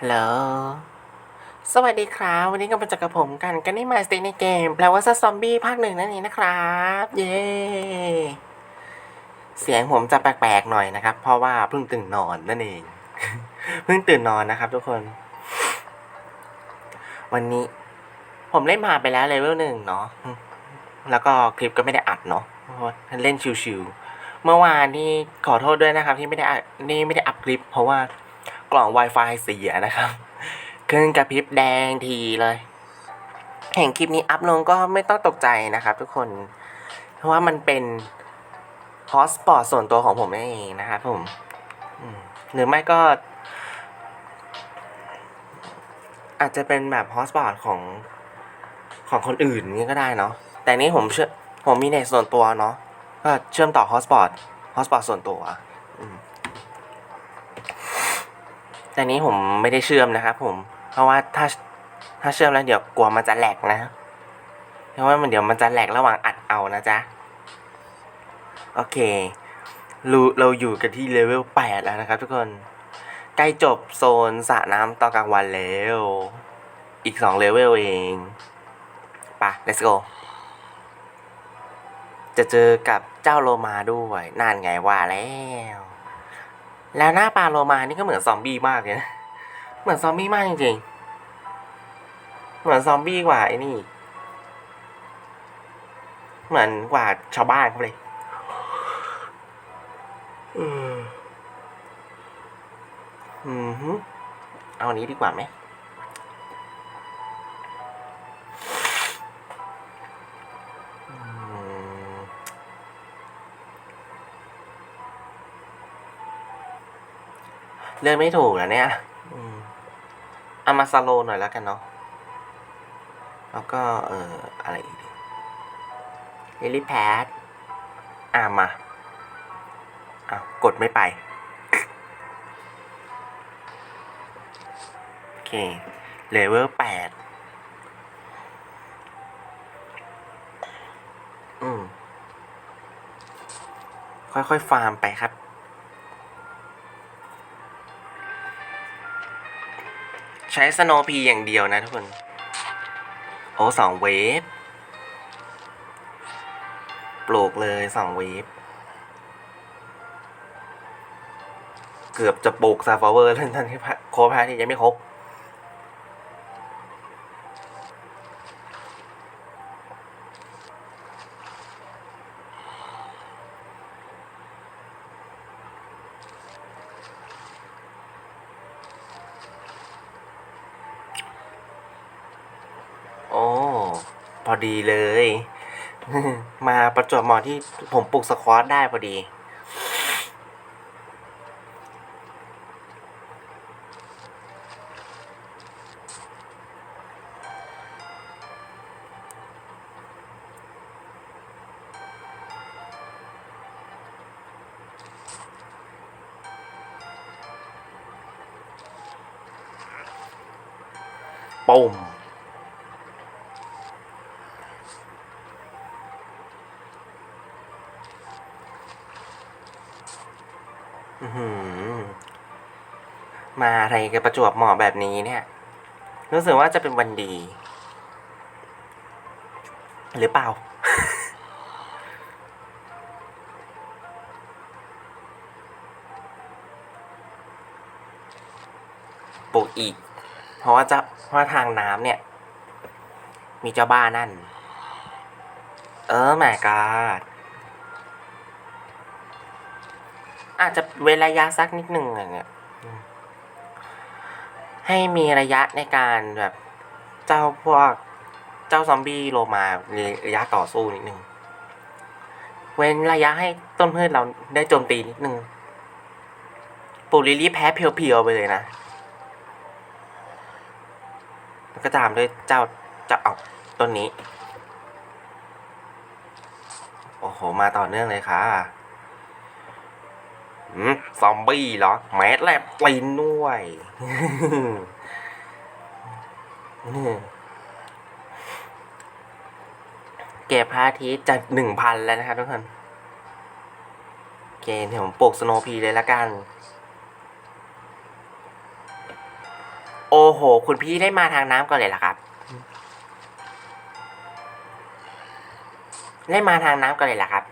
ฮัลโหล สวัสดีครับ วันนี้ก็มาเจอกับผมกันกันนี่มาสเตในเกม แปลว่าซอมบี้ภาคหนึ่งนั่นเองนะครับ เย้ เสียงผมจะแปลกๆหน่อยนะครับ เพราะว่าเพิ่งตื่นนอนนั่นเอง เพิ่งตื่นนอนนะครับ ทุกคน วันนี้ ผมเล่นมาไปแล้วเลเวลหนึ่งเนาะ แล้วก็คลิปก็ไม่ได้อัดเนาะเพราะว่าเล่นชิวๆเมื่อวานนี่ขอโทษด้วยนะครับ ที่ไม่ได้อัดนี่ไม่ได้อัพคลิป เพราะว่า กล่อง Wi-Fi เสียนะครับเครื่องกระพริบแดงทีเลยเห็นคลิปนี้อัพลงก็ไม่ต้องตกใจนะครับ ทุกคน เพราะว่ามันเป็นฮอสปอร์ตส่วนตัวของผมนั่นเองนะครับผมอืมหรือไม่ก็ อาจจะเป็นแบบฮอสปอร์ตของของคนอื่นนี่ก็ได้เนาะแต่นี้ผมเชื่อผมมีเน็ตส่วนตัวเนาะก็เชื่อมต่อฮอสปอร์ตฮอสปอร์ตส่วนตัว อืม แต่นี้ผมไม่ได้เชื่อมนะครับผม เพราะว่าถ้าถ้าเชื่อมแล้วเดี๋ยวกลัวมันจะแหลกนะ เพราะว่ามันเดี๋ยวมันจะแหลกระหว่างอัดเอานะจ๊ะ โอเคเราเราอยู่กันที่เลเวลแปดแล้วนะครับทุกคน ใกล้จบโซนสระน้ำตอนกลางวันแล้ว อีกสองเลเวลเองไป let's go จะเจอกับเจ้าโลมาด้วย นั่นไงว่าแล้ว แล้วหน้าปลาโลมานี่ก็เหมือนซอมบี้มากเลยนะ เหมือนซอมบี้มากจริงๆ เหมือนซอมบี้กว่าไอ้นี่ เหมือนกว่าชาวบ้านเขาเลยอืมอืมฮึเอาอันนี้ดีกว่าไหม เลือกไม่ถูกนะเนี่ยอืมเอามาสโลหน่อยแล้วกันเนาะ แล้วก็เอ่ออะไรอีกลิลี่แพดอ่ามาอ้าวกดไม่ไป โอเค เลเวลแปดอืมค่อยๆ ฟาร์มไปครับ ใช้สโนพีอย่างเดียวนะทุกคน โอ้สองเวฟ ปลูกเลยสองเวฟ เกือบจะปลูกซาฟาเวอร์แล้วทันที่โคพาที่ยังไม่ครบ ดีเลย มาประจวบเหมาะที่ผมปลูกสควอตได้พอดี ปุ่ม มาอะไรกันประจวบเหมาะแบบนี้เนี่ย รู้สึกว่าจะเป็นวันดี หรือเปล่า ปลูกอีก เพราะว่าจะเพราะว่าทางน้ำเนี่ย มีเจ้าบ้านั่น เออแม่กาดอาจจะเว้นระยะสักนิดหนึ่งอะไรเงี้ย ให้มีระยะในการแบบเจ้าพวกเจ้าซอมบี้โลมาระยะต่อสู้นิดนึง เว้นระยะให้ต้นพืชเราได้โจมตีนิดนึงปูลิลี่แพ้เพียวๆไปเลยนะแล้วก็ตามด้วยเจ้าเจ้าเอาต้นนี้ โอ้โห มาต่อเนื่องเลยค่ะ ซอมบี้เหรอ แมสแลบตีนด้วยเก็บพระอาทิตย์จากหนึ่งพันแล้วนะครับทุกคนโอเคเดี๋ยวผมปลูกสโนว์พีเลยละกัน โอ้โห คุณพี่ได้มาทางน้ำก่อนเลยเหรอครับ ได้มาทางน้ำก่อนเลยเหรอครับ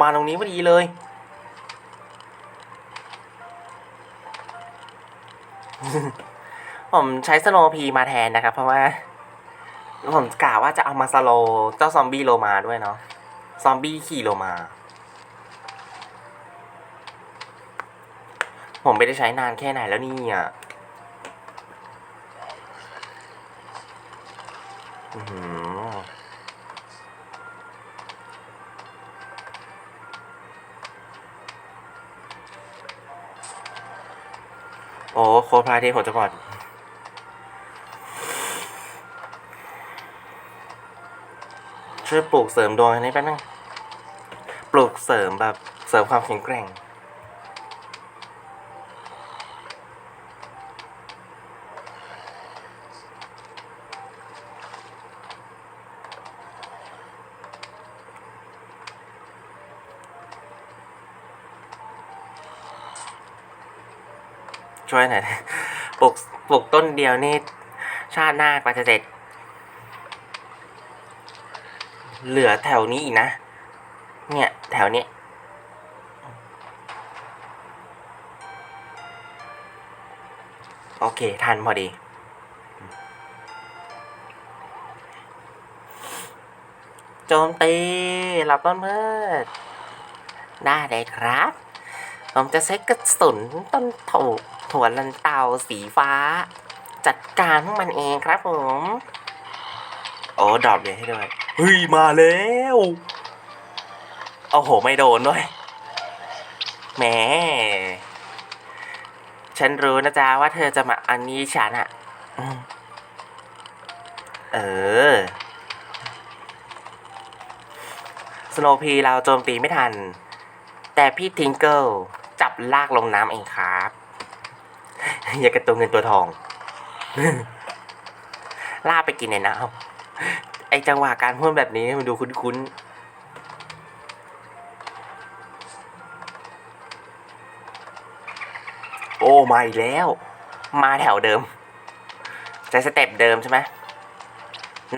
มาตรงนี้พอดีเลย ผมใช้สโลพีมาแทนนะครับ เพราะว่า ผมกะว่าจะเอามาสโลเจ้าซอมบี้โลมาด้วยเนาะซอมบี้ขี่โลมา ผมไม่ได้ใช้นานแค่ไหนแล้วนี่อะอือ โอ้โคพลายทผมจะบอดช่วยปลูกเสริมดวงอันนี้แป๊บนึง ปลูกเสริมแบบเสริมความแข็งแกร่ง ช่วยหน่อยปลูกปลูกต้นเดียวนี่ชาติหน้ากว่าจะเสร็จ เหลือแถวนี้อีกนะ เนี่ย แถวนี้โอเค ทันพอดี โจมตีรับต้นเพืชได้เลยครับ ผมจะใช้กระสุนต้นโถ ถั่วลันเตาสีฟ้า จัดการพวกมันเองครับผม โอ้ดรอปเลยให้ด้วยเฮ้ยมาแล้วโอ้โห ไม่โดนด้วยแหมฉันรู้นะจ๊ะว่าเธอจะมาอันนี้ฉันอะอืมเออสโนพีเราโจมตีไม่ทัน แต่พี่ทิงเกิลจับลากลงน้ำเองครับ อย่ากระตัวเงินตัวทอง ล่าไปกินในน้ำไอจังหวะการพูดแบบนี้มันดูคุ้นๆโอ้มาอีกแล้ว มาแถวเดิมใช้สเต็ปเดิมใช่ไหม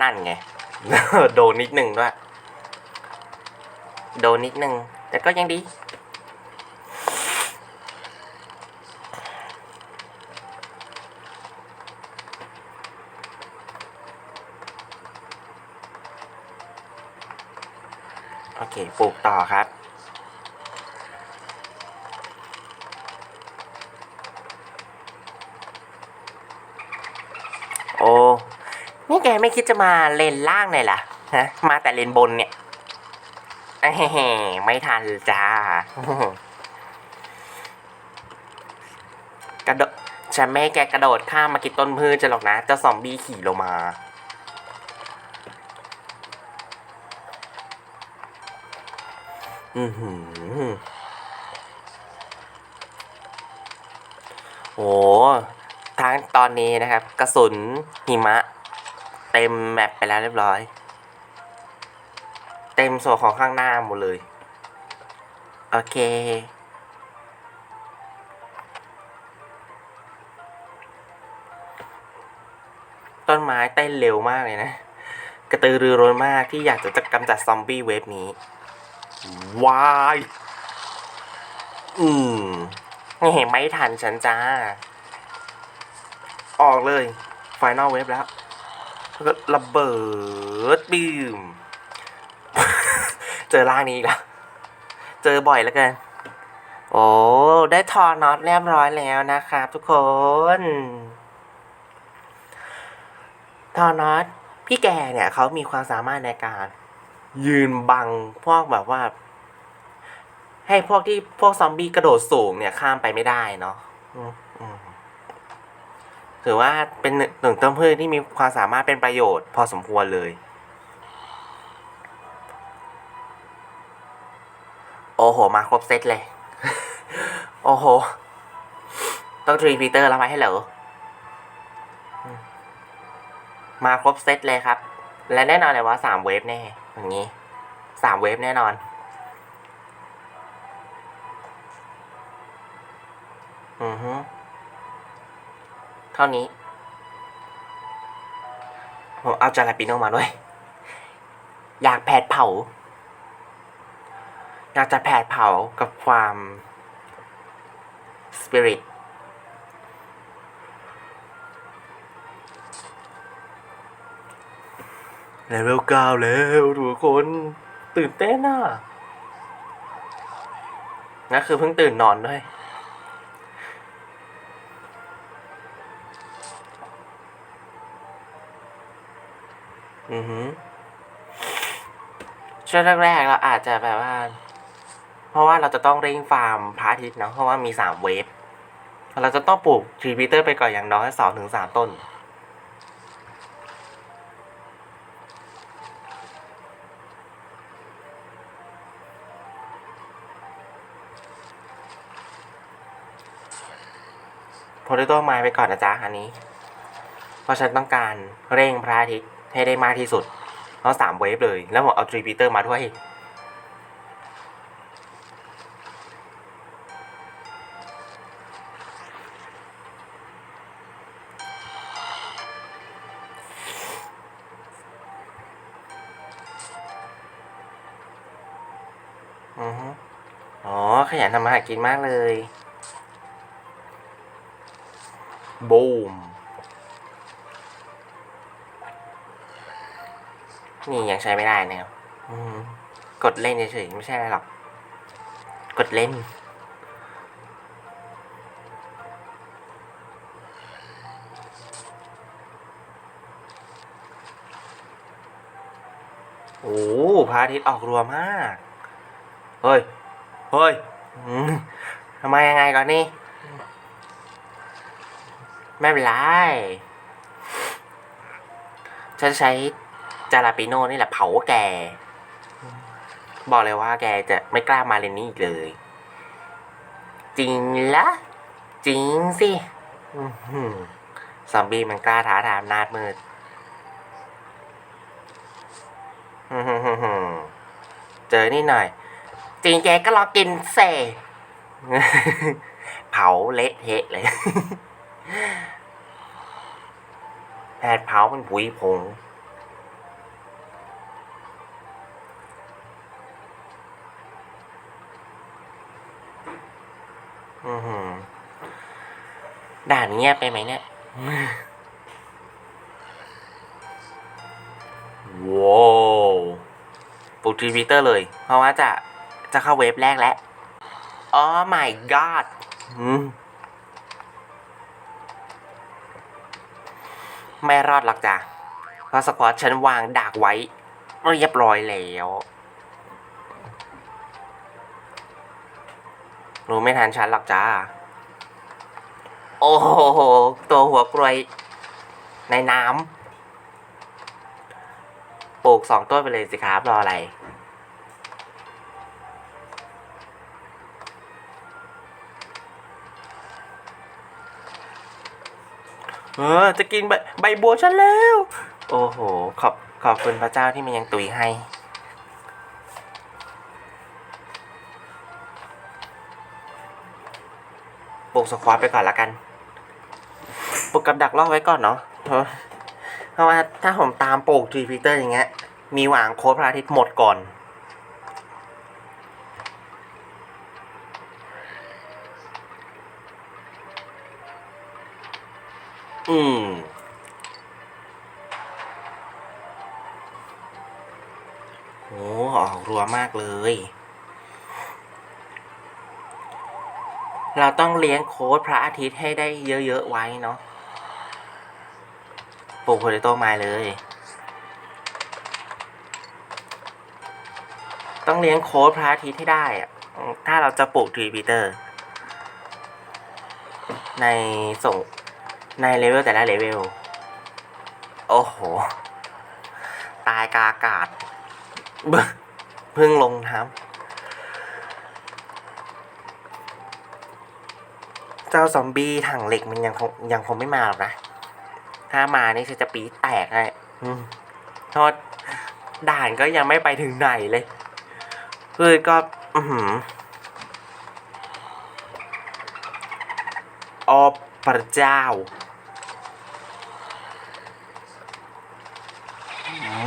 นั่นไง โดนนิดนึงด้วย โดนนิดนึง แต่ก็ยังดี โอเค ปลูก ต่อครับ โอ้นี่แกไม่คิดจะมาเลนล่างเลยล่ะฮะมาแต่เลนบนเนี่ยเอ้ยไม่ทันจ้ากระโดดฉันไม่แกกระโดดข้ามมากินต้นพืชจะหรอกนะเจ้าซอมบี้ขี่ลงมา อือหือโอ้ทั้งตอนนี้นะครับ กระสุนหิมะ เต็มแมปไปแล้วเรียบร้อย เต็มส่วนของข้างหน้าหมดเลย โอเค ต้นไม้เต้นเร็วมากเลยนะ กระตือรือร้นมากที่อยากจะจะกำจัดซอมบี้เวฟนี้ วาย อืมนี่เห็นไม่ทันฉันจ้า ออกเลยไฟนอลเวฟแล้วแล้วก็ระเบิดบีม เจอร่างนี้แล้ว เจอบ่อยแล้วกัน โอ้ ได้ทอน็อตเรียบร้อยแล้วนะครับทุกคน ทอน็อตพี่แกเนี่ยเขามีความสามารถในการ ยืนบังพวกแบบว่า ให้พวกที่พวกซอมบี้กระโดดสูงเนี่ยข้ามไปไม่ได้เนาะถือว่าเป็นหนึ่งต้นพืชที่มีความสามารถเป็นประโยชน์พอสมควรเลย โอ้โห มาครบเซตเลย โอ้โห ต้องทรีพีเตอร์แล้วไหมให้เหรอมมาครบเซตเลยครับ และแน่นอนเลยว่าสามเวฟแน่ อย่างนี้สามเวฟแน่นอน อือฮึเท่านี้ ผมเอาจาราปิโนมาด้วย อยากแผดเผา อยากจะแผดเผากับความสปิริต เลเวลเก้าแล้วทุกคนตื่นเต้นอะนั่นคือเพิ่งตื่นนอนด้วย อือหือช่วงแรกๆเราอาจจะแบบว่า เพราะว่าเราจะต้องเร่งฟาร์มพระอาทิตย์เนาะเพราะว่ามีสามเวฟเราจะต้องปลูกทรีพีเตอร์ไปก่อนอย่างน้อยสองถึงสามต้น โพลิโต้ไม้ไปก่อนนะจ๊ะอันนี้ เพราะฉันต้องการเร่งพระอาทิตย์ให้ได้มากที่สุดแล้วสามเวฟเลย แล้วผมเอาทรีพีเตอร์มาด้วยอือฮึอ๋อขยันทำมาหากินมากเลย บูม นี่ยังใช้ไม่ได้นะครับอืมกดเล่นเฉยๆไม่ใช่อะไรหรอก กดเล่น โอ้พระอาทิตย์ออกรัวมาก เฮ้ย เฮ้ยอืมทำไมยังไงก่อนนี่ ไม่เป็นไร ฉันใช้จาราปิโน่นี่แหละเผาแก บอกเลยว่าแกจะไม่กล้ามาเลนนี่อีกเลย จริงละจริงสิซอมบี้มันกล้าท้าทายอำนาจมืดอื้อหือหือหือเจอนี่หน่อย จริงแกก็รอกินเซเผาเละเทะเลย แผดเผาเป็นผุยผง อือหือด่านเงียบไปไหมเนี่ยว้าวปลุกทวิตเตอร์เลย เพราะว่าจะจะเข้าเว็บแรกแล้วอ๋อ my god อืม ไม่รอดหรอกจ้ะเพราะสควอตฉันวางดักไว้ เรียบร้อยแล้วรู้ไม่ทันฉันหรอกจ้า โอ้โห ตัวหัวกรวย ในน้ำปลูกสองต้นไปเลยสิครับ รออะไร เออ จะกินใบใบบัวฉันแล้ว โอ้โห ขอบขอบคุณพระเจ้าที่มันยังตุยให้ ปลูกสควอตไปก่อนละกัน ปลูกกับดักล่อไว้ก่อนเนาะ เพราะว่าถ้าผมตามปลูกทรีพีเตอร์อย่างเงี้ย มีหวังโค้ดพระอาทิตย์หมดก่อน อืมโอ้ออกรัวมากเลย เราต้องเลี้ยงโค้ดพระอาทิตย์ให้ได้เยอะ ๆ ไว้เนาะปลูกโพเตโต้ไม้เลย ต้องเลี้ยงโค้ดพระอาทิตย์ให้ได้อะถ้าเราจะปลูกทรีพีเตอร์ ในส่ง ในเลเวลแต่ละเลเวล โอ้โห ตายกาอากาศ เพิ่งลงน้ำเจ้าซอมบี้ถังเหล็กมันยังคงยังคงไม่มาหรอกนะ ถ้ามานี่ฉันจะปีแตกเลยอืมโทษด่านก็ยังไม่ไปถึงไหนเลยพืชก็ อือหือโอพระเจ้า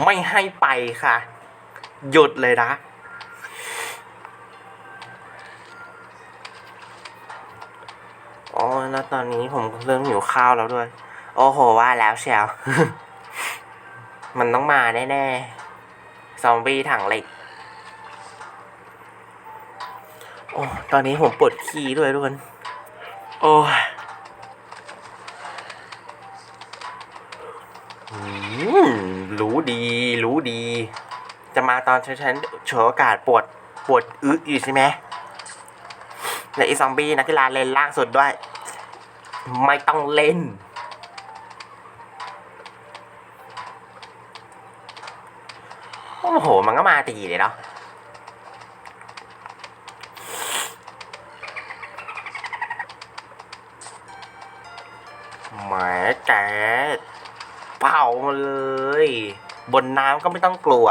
ไม่ให้ไปค่ะ หยุดเลยนะ อ๋อ แล้วตอนนี้ผมเริ่มหิวข้าวแล้วด้วย โอ้โห ว่าแล้วเชียว มันต้องมาแน่ๆ ซอมบี้ถังเหล็ก โอ้ ตอนนี้ผมปวดขี้ด้วยทุกคน โอ้ยอืมรู้ดี รู้ดี จะมา ตอนฉันฉันโฉวยโอกาสปวดปวดอึอยู่ใช่ไหมและไอีซอมบี้นักกีฬาเลนล่างสุดด้วย ไม่ต้องเล่น โอ้โห มันก็มาตีเลยเนาะแหมแกเป่ามาเลย บนน้ำก็ไม่ต้องกลัว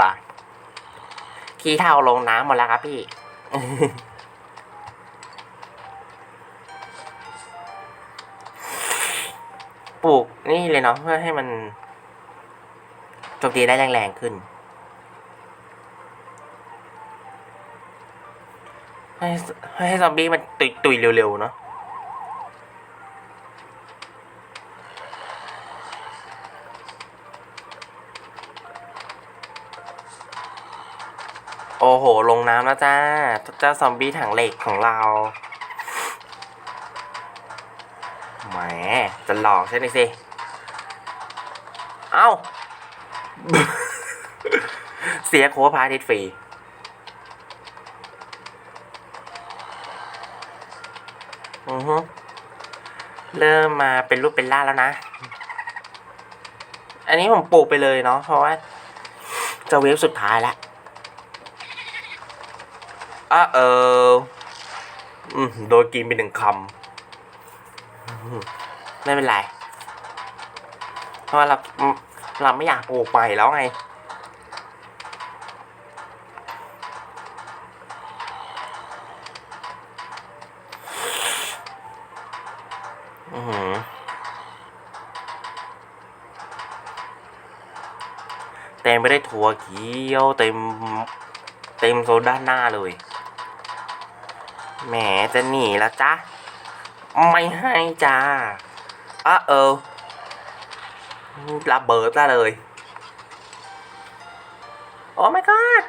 ขี้เท่าลงน้ำหมดแล้วครับพี่ปลูกนี่เลยเนาะเพื่อให้มันโจมตีได้แรงๆขึ้น ให้ให้ซอมบี้มันตุยตุยๆเร็วๆเนาะ อ้โห ลงน้ำแล้วจ้า เจ้าซอมบี้ถังเหล็กของเรา แหม จะหลอกใช่ไหมสิ เอ้า เสียโค้ดพาทิตฟรี อือฮึเริ่มมาเป็นรูปเป็นร่างแล้วนะ อันนี้ผมปลูกไปเลยเนาะ เพราะว่า จะเวฟสุดท้ายแล้ว อะเออโดนกินไปหนึ่งคำไม่เป็นไร เพราะเราเราไม่อยากปลูกไปแล้วไง อือเต็มไปได้ถั่วเขียวเต็ม เต็มโซด้านหน้าเลย แหมจะหนีแล้วจ้ะไม่ให้จ้าอะเออระเบิดซะเลย โอ้ my god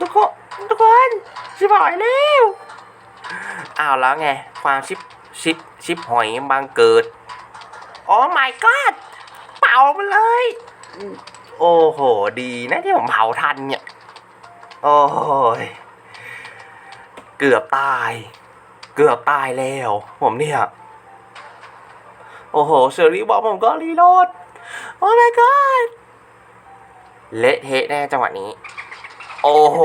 ทุกคนทุกคนชิบหายแล้วอ้าวแล้วไง ความชิบชิบชิบหอยบังเกิด โอ้ my god เป่ามาเลย โอ้โห ดีนะที่ผมเผาทันเนี่ย โอ้ย เกือบตาย เกือบตายแล้ว ผมเนี่ย โอ้โหเชอรี่บอกผมก็รีโหลด โอ้ my god เละเทะแน่จังหวะนี้ โอ้โห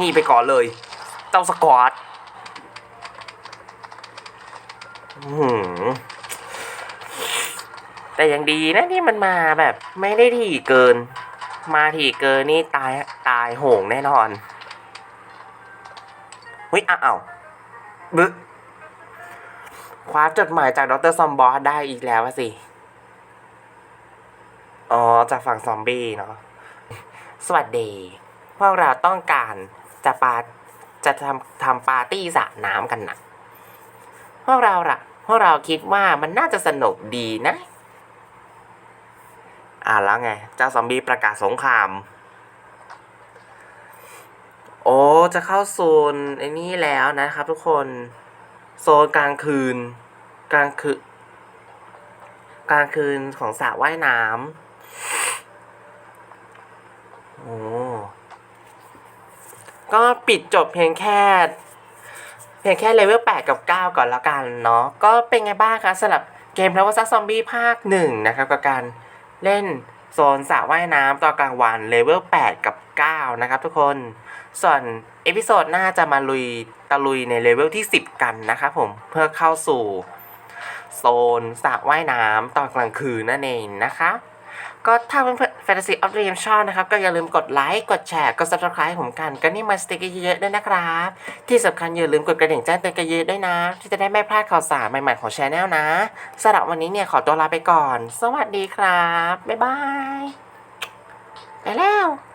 นี่ไปก่อนเลยเจ้าสกอตแต่ยังดีนะที่มันมาแบบไม่ได้ถี่เกิน มาถี่เกินนี่ตาย ตายโหงแน่นอนเฮ้ยอ้าวบึคว้าจดหมายจากดรซอมบอสได้อีกแล้วสิ อ๋อ จากฝั่งซอมบี้เนาะ สวัสดี พวกเราต้องการจะปาจะทำทำปาร์ตี้สระน้ำกันนะพวกเราล่ะ พวกเราคิดว่ามันน่าจะสนุกดีนะ อ่าแล้วไง เจ้าซอมบี้ประกาศสงคราม โอ้จะเข้าโซนไอ้นี่แล้วนะครับ ทุกคน โซนกลางคืน กลางคืนกลางคืนของสระว่ายน้ำโอ้ก็ปิดจบเพียงแค่เพียงแค่เลเวล8กับ 9 ก่อนแล้วกันเนาะก็เป็นไงบ้างคะสำหรับเกมแล้วว่าซัซอมบี้ภาคหนึ่งนะครับกับการเล่น โซนสระว่ายน้ำตอนกลางวันเลเวล 8 กับ 9 นะครับทุกคน ส่วนเอพิโซดหน้าจะมาลุยตะลุยในเลเวลที่ 10 กันนะครับผมเพื่อเข้าสู่ โซนสระว่ายน้ำตอนกลางคืนนั่นเองนะคะ ก็ถ้าเพื่อนๆ Fantasy of Dream ชอบนะครับ ก็อย่าลืมกดไลค์กดแชร์กด Subscribe ให้ผมกัน ก็นี่มาสติกเยอะๆด้วยนะครับ ที่สำคัญอย่าลืมกดกระดิ่งแจ้งเตือนกันเยอะด้วยนะ ที่จะได้ไม่พลาดข่าวสารใหม่ๆของช anel นะสำหรับวันนี้เนี่ยขอตัวลาไปก่อน สวัสดีครับ บ๊ายบายไปแล้ว